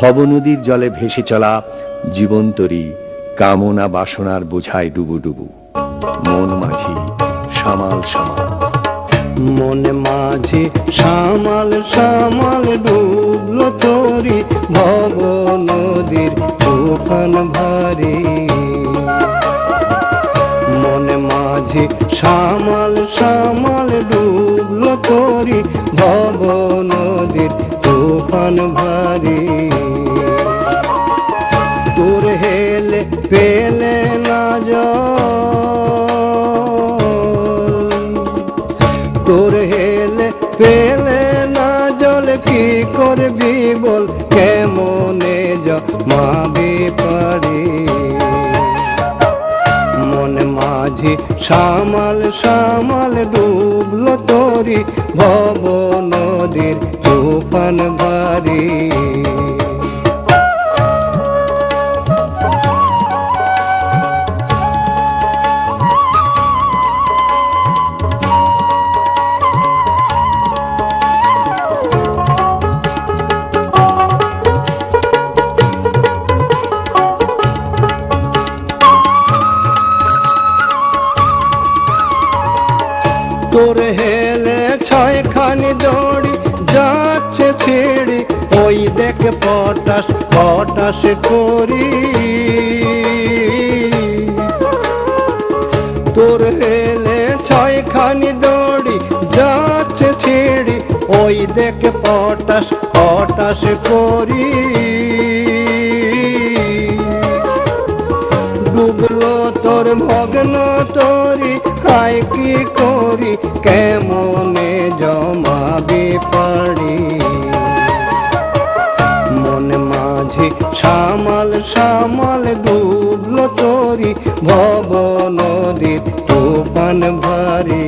ভবনদীর জলে ভেসে চলা জীবন্তরী কামনা বাসনার বোঝায় ডুবু ডুবু মন মাঝি, সামাল সামাল। মনে মাঝে, সামাল সামাল ডুবলো তোরি ভব নদীর তুফান ভারী। মনে মাঝে, সামাল সামাল ডুবলো তরি ভব নদীর তুফান ভারী বল কেমনে জমাবে পারে? মনে মাঝে সামাল সামাল ডুবলো তরি ভব নদীর তুফান ভারী তোর হেলে ছয়খানি দড়ি, যাচ্ছে ছেড়ে, ওই দেখ পটাশ পটাশ করি। তোর হেলে ছয়খানি দড়ি, যাচ্ছে ছেড়ে, ওই দেখ পটাশ পটাশ করি। তোর ভগ্ন তোরি খাই কি করি, কেমনে জমাবি পারি? মন মাঝে সামাল সামাল ডুবলো তোরি, ভব নদীর তুফান ভারী।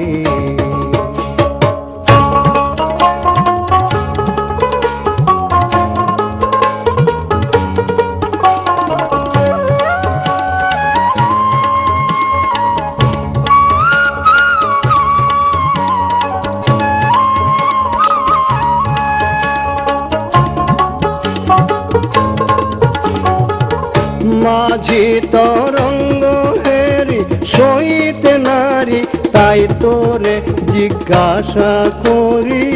মাঝি তরঙ্গ হেরি, সহিত নারী, তাই তোরে জিজ্ঞাসা করি।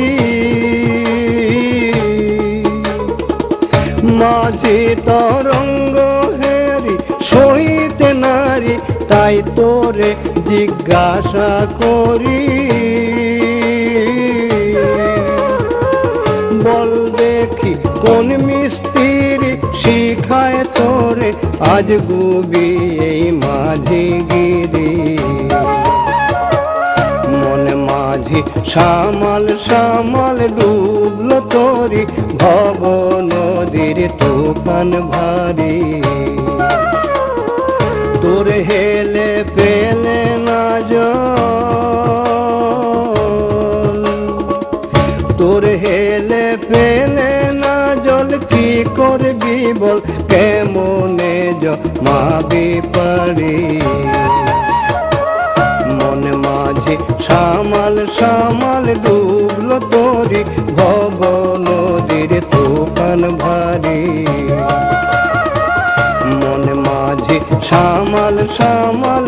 মাঝি তরঙ্গ হেরি, সহিত নারী, তাই তোরে জিজ্ঞাসা করি। কোন মিস্ত্রি শিখায় তোরে? আজ গুবি এই মাঝি গিরি। মন মাঝি সামাল সামাল ডুবলো তোরি। ভব নদীর তুফান ভারী। তোর হেলে পেলে না তোর হেলে পেলে করবি বল, কেমনে মাবি পারি মন মাঝে সামাল সামাল ডুবল তোরি ভব নদীর তোফান ভারি। মন মাঝে সামাল সামাল